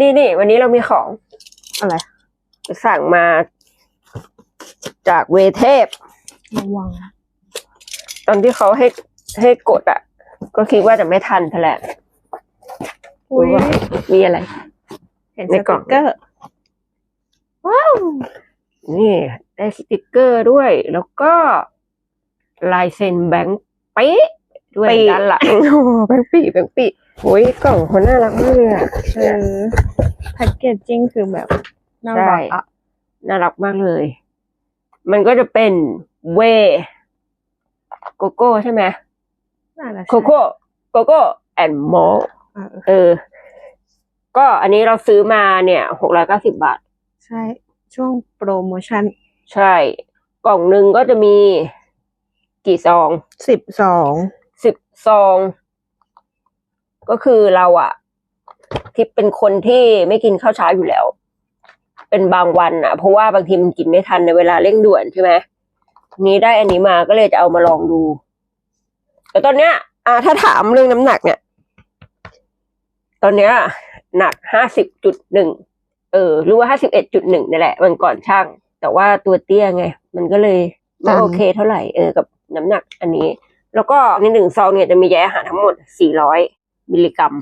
นี่นี่วันนี้เรามีของ อะไร สั่งมาจากเวเทพ ระวังตอนที่เขาให้ให้กดอะก็คิดว่าจะไม่ทันแถลงอุ้ยมีอะไร เห็นในสกล่ติอง กเกอร์ ว้าว นี่ได้สติกเกอร์ด้วย แล้วก็ ลายเซ็นแบงค์เป๊ะด้วยด้านหลังโอ้โหแบงค์ปีแบงค์ปี โอ้ยกล่องเขาน่ารักมากเลยอะเออแพ็กเกจจิ้งคือแบบน่ารักอะน่ารักมากเลย มันก็จะเป็นเวโกโก้ใช่ไหมน่ารักโคโก้โกโก้แอนด์มอลเออเออ ก็อันนี้เราซื้อมาเนี่ยหกร้อยเก้าสิบบาท ใช่ ช่วงโปรโมชั่น ใช่ กล่องหนึ่งก็จะมีกี่ซองสิบสองสิบซอง ก็คือเราอะที่เป็นคนที่ไม่กินข้าวเช้าอยู่แล้ว เป็นบางวันอะเพราะว่าบางทีมันกินไม่ทันในเวลาเร่งด่วนใช่ไหมนี้ได้อันนี้มาก็เลยจะเอามาลองดู แต่ตอนเนี้ย อ่า ถ้าถามเรื่องน้ำหนักเนี่ย ตอนเนี้ย หนักห้าสิบจุดหนึ่งเออหรือว่าห้าสิบเอ็ดจุดหนึ่งนี่แหละ มันก่อนช่าง แต่ว่าตัวเตี้ยไง มันก็เลยไม่โอเคเท่าไหร่เออกับน้ำหนักอันนี้ แล้วก็ในหนึ่งซองเนี่ยจะมีใยอาหารทั้งหมด400 มิลลิกรัม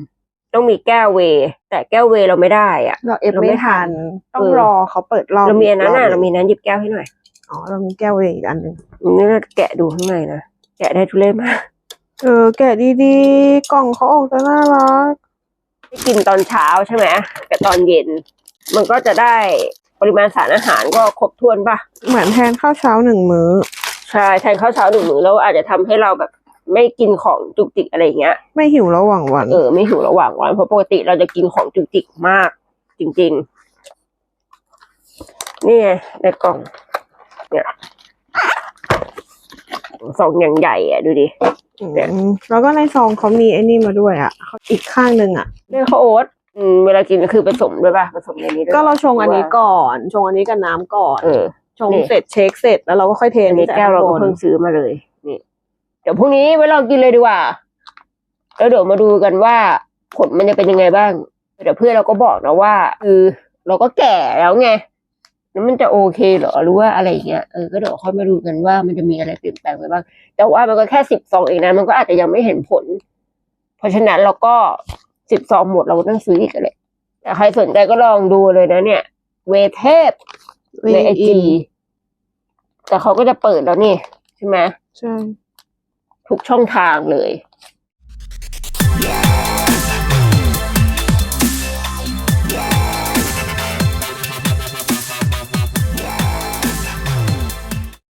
ต้องมีแก้วเวย์แต่แก้วเวย์เราไม่ได้อะ เราเอฟเราไม่ไม่ทันทันต้องเออรอเขาเปิดรอบเรามีอันนั้นน่ะกเรามีนั้นหยิบแก้วให้หน่อยอ๋อเรามีแก้วเวย์อีกอันหนึ่งอันนี่เราแกะดูข้างในนะ แกะได้ทุเรศมากเออแกะดีๆ กล่องเขาออกจะน่ารักที่กินตอนเช้าใช่ไหมกับตอนเย็น มันก็จะได้ปริมาณสารอาหารก็ครบถ้วนป่ะ เหมือนแทนข้าวเช้าหนึ่งมื้อ ใช่แทนข้าวเช้าหนึ่งมื้อแล้วอาจจะทำให้เราแบบ ไม่กินของจุกจิกอะไรอย่างเงี้ย ไม่หิวระหว่างวัน เออไม่หิวระหว่างวันเพราะปกติเราจะกินของจุกจิกมาก จริง ๆ นี่ไงในกล่อง เนี่ยซองอย่างใหญ่อะดูดิเนี่ยอืมแล้วก็ในซองเขามีไอ้นี่มาด้วยอะเขาอีกข้างหนึ่งอะเรื่องข้าวโอ๊ตอืมเวลากินก็คือผสมด้วยป่ะผสมในนี้ด้วยก็เราชงอันนี้ก่อน ชงอันนี้กับน้ำก่อนเออชงนี่เสร็จเช็คเสร็จแล้วเราก็ค่อยเทอันนี้จากแก้วเราก็ข้งบนเพิ่งซื้อมาเลยนี่ เดี๋ยวพรุ่งนี้ไว้ลองกินเลยดีกว่า แล้วเดี๋ยวมาดูกันว่าผลมันจะเป็นยังไงบ้าง เดี๋ยวเพื่อนเราก็บอกนะว่า คือเราก็แก่แล้วไงแล้วมันจะโอเคเหรอหรือว่าอะไรอย่างเงี้ยเออก็เดี๋ยวค่อยมาดูกันว่ามันจะมีอะไรเปลี่ยนแปลงไปบ้าง แต่ว่ามันก็แค่สิบซองเองนะมันก็อาจจะยังไม่เห็นผล เพราะฉะนั้นเราก็สิบซองหมดเราก็ต้องซื้ออีกเลยแต่ใครสนใจก็ลองดูเลยนะเนี่ย เวเทพในไอจีแต่เขาก็จะเปิดแล้วนี่ ใช่ไหมใช่ ทุกช่องทางเลย